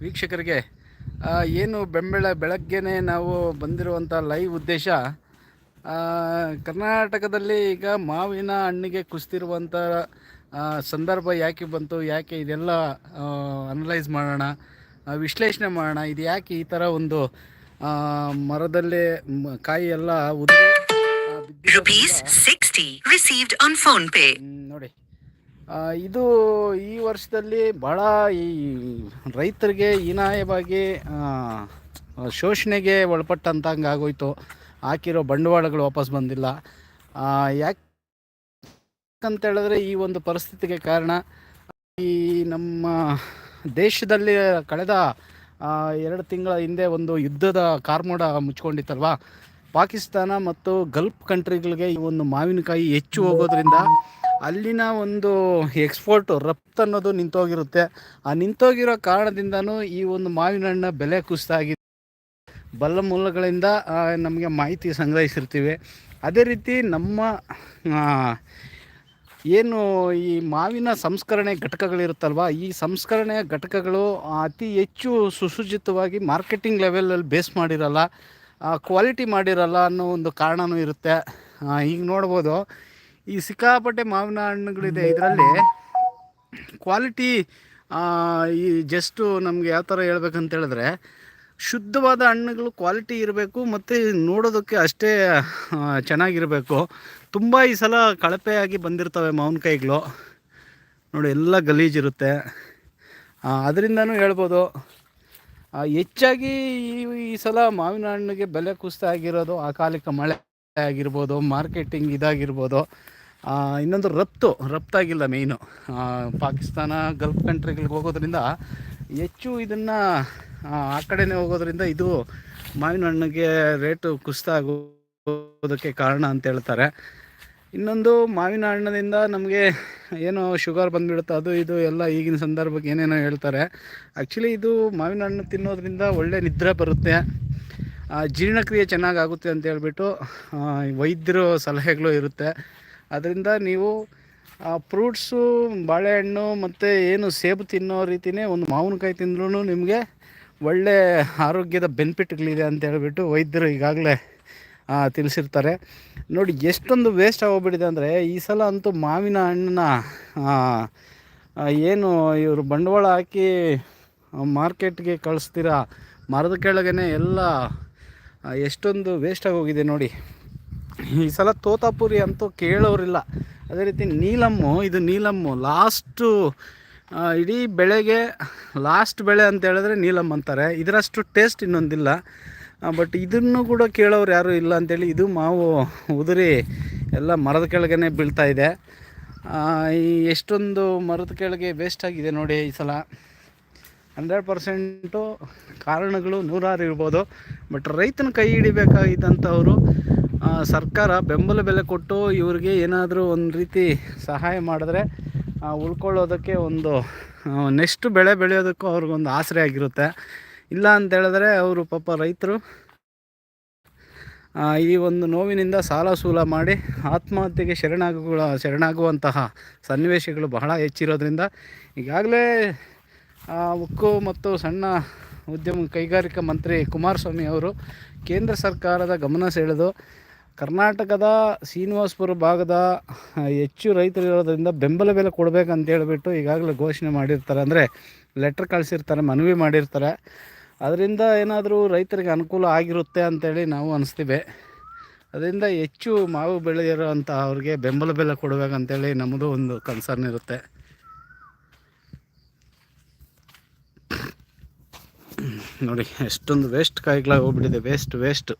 ವೀಕ್ಷಕರಿಗೆ ಏನು ಬೆಂಬಲ ಬೆಳಗ್ಗೆನೇ ನಾವು ಬಂದಿರುವಂಥ ಲೈವ್ ಉದ್ದೇಶ ಕರ್ನಾಟಕದಲ್ಲಿ ಈಗ ಮಾವಿನ ಹಣ್ಣಿಗೆ ಕುಸ್ತಿರುವಂಥ ಸಂದರ್ಭ ಯಾಕೆ ಬಂತು ಯಾಕೆ ಇದೆಲ್ಲ ಅನಲೈಸ್ ಮಾಡೋಣ ವಿಶ್ಲೇಷಣೆ ಮಾಡೋಣ ಇದು ಯಾಕೆ ಈ ಥರ ಒಂದು ಮರದಲ್ಲೇ ಕಾಯಿ ಎಲ್ಲ ಉದುರಿ ಆ, ಬಿದ್ದಿರೋದ್ರಿಂದ- Rupees 60 received on phone pay. ನೋಡಿ ಇದು ಈ ವರ್ಷದಲ್ಲಿ ಭಾಳ ಈ ರೈತರಿಗೆ ಹೀನಾಯವಾಗಿ ಶೋಷಣೆಗೆ ಒಳಪಟ್ಟಂತಂಗೆ ಆಗೋಯ್ತು ಹಾಕಿರೋ ಬಂಡವಾಳಗಳು ವಾಪಸ್ ಬಂದಿಲ್ಲ. ಯಾಕ್ ಅಂತ ಹೇಳಿದ್ರೆ ಈ ಒಂದು ಪರಿಸ್ಥಿತಿಗೆ ಕಾರಣ, ಈ ನಮ್ಮ ದೇಶದಲ್ಲಿ ಕಳೆದ ಎರಡು ತಿಂಗಳ ಹಿಂದೆ ಒಂದು ಯುದ್ಧದ ಕಾರ್ಮೋಡ ಮುಚ್ಕೊಂಡಿತ್ತಲ್ವ? ಪಾಕಿಸ್ತಾನ ಮತ್ತು ಗಲ್ಫ್ ಕಂಟ್ರಿಗಳಿಗೆ ಈ ಒಂದು ಮಾವಿನಕಾಯಿ ಹೆಚ್ಚು ಹೋಗೋದ್ರಿಂದ ಅಲ್ಲಿನ ಒಂದು ಎಕ್ಸ್ಪೋರ್ಟು ರಫ್ತು ಅನ್ನೋದು ನಿಂತೋಗಿರುತ್ತೆ. ಆ ನಿಂತೋಗಿರೋ ಕಾರಣದಿಂದನೂ ಈ ಒಂದು ಮಾವಿನ ಹಣ್ಣ ಬೆಲೆ ಕುಸಿತಾಗಿದೆ ಬಲ್ಲ ಮೂಲಗಳಿಂದ ನಮಗೆ ಮಾಹಿತಿ ಸಂಗ್ರಹಿಸಿರ್ತೀವಿ. ಅದೇ ರೀತಿ ನಮ್ಮ ಏನು ಈ ಮಾವಿನ ಸಂಸ್ಕರಣೆ ಘಟಕಗಳಿರುತ್ತಲ್ವ, ಈ ಸಂಸ್ಕರಣೆಯ ಘಟಕಗಳು ಅತಿ ಹೆಚ್ಚು ಸುಸಜ್ಜಿತವಾಗಿ ಮಾರ್ಕೆಟಿಂಗ್ ಲೆವೆಲಲ್ಲಿ ಬೇಸ್ ಮಾಡಿರಲ್ಲ ಕ್ವಾಲಿಟಿ ಮಾಡಿರಲ್ಲ ಅನ್ನೋ ಒಂದು ಕಾರಣವೂ ಇರುತ್ತೆ. ಈಗ ನೋಡ್ಬೋದು ಈ ಸಿಕ್ಕಾಪಟ್ಟೆ ಮಾವಿನ ಹಣ್ಣುಗಳಿದೆ. ಇದರಲ್ಲಿ ಕ್ವಾಲಿಟಿ ಈ ಜಸ್ಟು ನಮಗೆ ಯಾವ ಥರ ಹೇಳ್ಬೇಕಂತ ಹೇಳಿದ್ರೆ ಶುದ್ಧವಾದ ಹಣ್ಣುಗಳು ಕ್ವಾಲಿಟಿ ಇರಬೇಕು ಮತ್ತು ನೋಡೋದಕ್ಕೆ ಅಷ್ಟೇ ಚೆನ್ನಾಗಿರಬೇಕು. ತುಂಬ ಈ ಸಲ ಕಳಪೆಯಾಗಿ ಬಂದಿರ್ತವೆ ಮಾವಿನಕಾಯಿಗಳು ನೋಡಿ ಎಲ್ಲ ಗಲೀಜಿರುತ್ತೆ ಅದರಿಂದನೂ ಹೇಳ್ಬೋದು. ಹೆಚ್ಚಾಗಿ ಈ ಈ ಸಲ ಮಾವಿನ ಹಣ್ಣಿಗೆ ಬೆಲೆ ಕುಸಿತ ಆಗಿರೋದು ಅಕಾಲಿಕ ಮಳೆ. ಆಗಿರ್ಬೋದು ಮಾರ್ಕೆಟಿಂಗ್ ಇದಾಗಿರ್ಬೋದು ಇನ್ನೊಂದು ರಫ್ತು, ರಫ್ತಾಗಿಲ್ಲ ಮೇಯ್ನು ಪಾಕಿಸ್ತಾನ ಗಲ್ಫ್ ಕಂಟ್ರಿಗಳಿಗೆ ಹೋಗೋದ್ರಿಂದ ಹೆಚ್ಚು ಇದನ್ನು, ಆ ಕಡೆನೇ ಹೋಗೋದ್ರಿಂದ ಇದು ಮಾವಿನ ಹಣ್ಣಿಗೆ ರೇಟು ಕುಸಿತ ಆಗೋದಕ್ಕೆ ಕಾರಣ ಅಂತ ಹೇಳ್ತಾರೆ. ಇನ್ನೊಂದು ಮಾವಿನ ಹಣ್ಣಿನಿಂದ ನಮಗೆ ಏನು ಶುಗರ್ ಬಂದುಬಿಡುತ್ತೆ ಅದು ಇದು ಎಲ್ಲ ಈಗಿನ ಸಂದರ್ಭಕ್ಕೆ ಏನೇನೋ ಹೇಳ್ತಾರೆ. ಆ್ಯಕ್ಚುಲಿ ಇದು ಮಾವಿನ ಹಣ್ಣು ತಿನ್ನೋದ್ರಿಂದ ಒಳ್ಳೆ ನಿದ್ರೆ ಬರುತ್ತೆ. ಜೀರ್ಣಕ್ರಿಯೆ ಚೆನ್ನಾಗಾಗುತ್ತೆ ಅಂತ ಹೇಳ್ಬಿಟ್ಟು ವೈದ್ಯರು ಸಲಹೆಗಳು ಇರುತ್ತೆ. ಅದರಿಂದ ನೀವು ಫ್ರೂಟ್ಸು, ಬಾಳೆಹಣ್ಣು ಮತ್ತು ಏನು ಸೇಬು ತಿನ್ನೋ ರೀತಿಯೇ ಒಂದು ಮಾವಿನಕಾಯಿ ತಿಂದ್ರೂ ನಿಮಗೆ ಒಳ್ಳೆ ಆರೋಗ್ಯದ ಬೆನಿಫಿಟ್ಗಳಿದೆ ಅಂತ ಹೇಳ್ಬಿಟ್ಟು ವೈದ್ಯರು ಈಗಾಗಲೇ ತಿಳಿಸಿರ್ತಾರೆ. ನೋಡಿ, ಎಷ್ಟೊಂದು ವೇಸ್ಟ್ ಆಗೋಗ್ಬಿಟ್ಟಿದೆ ಅಂದರೆ ಈ ಸಲ ಅಂತೂ ಮಾವಿನ ಹಣ್ಣನ್ನ ಏನು ಇವರು ಬಂಡವಾಳ ಹಾಕಿ ಮಾರ್ಕೆಟ್ಗೆ ಕಳಿಸ್ತೀರಾ? ಮರದ ಕೆಳಗೇ ಎಲ್ಲ ಎಷ್ಟೊಂದು ವೇಸ್ಟ್ ಹೋಗಿದೆ ನೋಡಿ. ಈ ಸಲ ತೋತಾಪುರಿ ಅಂತೂ ಕೇಳೋರಿಲ್ಲ. ಅದೇ ರೀತಿ ನೀಲಮ್ಮು, ಇದು ನೀಲಮ್ಮು ಲಾಸ್ಟು ಇಡೀ ಬೆಳೆಗೆ ಲಾಸ್ಟ್ ಬೆಳೆ ಅಂತ ಹೇಳಿದ್ರೆ ನೀಲಮ್ ಅಂತಾರೆ. ಇದರಷ್ಟು ಟೇಸ್ಟ್ ಇನ್ನೊಂದಿಲ್ಲ. ಬಟ್ ಇದನ್ನು ಕೂಡ ಕೇಳೋರು ಯಾರೂ ಇಲ್ಲ ಅಂತೇಳಿ ಇದು ಮಾವು ಉದುರಿ ಎಲ್ಲ ಮರದ ಕೆಳಗನೆ ಬೀಳ್ತಾ ಇದೆ. ಎಷ್ಟೊಂದು ಮರದ ಕೆಳಗೆ ವೇಸ್ಟ್ ಆಗಿದೆ ನೋಡಿ ಈ ಸಲ. ಹಂಡ್ರೆಡ್ ಪರ್ಸೆಂಟು ಕಾರಣಗಳು ನೂರಾರು ಇರ್ಬೋದು. ಬಟ್ ರೈತನ ಕೈ ಹಿಡಿಬೇಕಾಗಿದ್ದಂಥವರು ಸರ್ಕಾರ ಬೆಂಬಲ ಬೆಲೆ ಕೊಟ್ಟು ಇವ್ರಿಗೆ ಏನಾದರೂ ಒಂದು ರೀತಿ ಸಹಾಯ ಮಾಡಿದ್ರೆ ಉಳ್ಕೊಳ್ಳೋದಕ್ಕೆ ಒಂದು ನೆಕ್ಸ್ಟ್ ಬೆಳೆ ಬೆಳೆಯೋದಕ್ಕೂ ಅವ್ರಿಗೊಂದು ಆಸರೆ ಆಗಿರುತ್ತೆ. ಇಲ್ಲ ಅಂತ ಹೇಳಿದ್ರೆ ಅವರು ಪಾಪ ರೈತರು ಈ ಒಂದು ನೋವಿನಿಂದ ಸಾಲ ಸೂಲ ಮಾಡಿ ಆತ್ಮಹತ್ಯೆಗೆ ಶರಣಾಗುಗಳ, ಶರಣಾಗುವಂತಹ ಸನ್ನಿವೇಶಗಳು ಬಹಳ ಹೆಚ್ಚಿರೋದ್ರಿಂದ ಈಗಾಗಲೇ ಉಕ್ಕು ಮತ್ತು ಸಣ್ಣ ಉದ್ಯಮ ಕೈಗಾರಿಕಾ ಮಂತ್ರಿ ಕುಮಾರಸ್ವಾಮಿ ಅವರು ಕೇಂದ್ರ ಸರ್ಕಾರದ ಗಮನ ಸೆಳೆದು ಕರ್ನಾಟಕದ ಶ್ರೀನಿವಾಸಪುರ ಭಾಗದ ಹೆಚ್ಚು ರೈತರು ಇರೋದ್ರಿಂದ ಬೆಂಬಲ ಬೆಲೆ ಕೊಡಬೇಕಂತ ಹೇಳಿಬಿಟ್ಟು ಈಗಾಗಲೇ ಘೋಷಣೆ ಮಾಡಿರ್ತಾರೆ. ಅಂದರೆ ಲೆಟ್ರ್ ಕಳಿಸಿರ್ತಾರೆ, ಮನವಿ ಮಾಡಿರ್ತಾರೆ. ಅದರಿಂದ ಏನಾದರೂ ರೈತರಿಗೆ ಅನುಕೂಲ ಆಗಿರುತ್ತೆ ಅಂತೇಳಿ ನಾವು ಅನಿಸ್ತೀವಿ. ಅದರಿಂದ ಹೆಚ್ಚು ಮಾವು ಬೆಳೆಯಿರೋಂಥ ಅವ್ರಿಗೆ ಬೆಂಬಲ ಬೆಲೆ ಕೊಡಬೇಕಂತೇಳಿ ನಮ್ಮದು ಒಂದು ಕನ್ಸರ್ನ್ ಇರುತ್ತೆ. ನೋಡಿ ಎಷ್ಟೊಂದು ವೇಸ್ಟ್ ಕಾಯಿಗಳಾಗಿ ಹೋಗ್ಬಿಟ್ಟಿದೆ ವೇಸ್ಟ್ ವೇಸ್ಟ್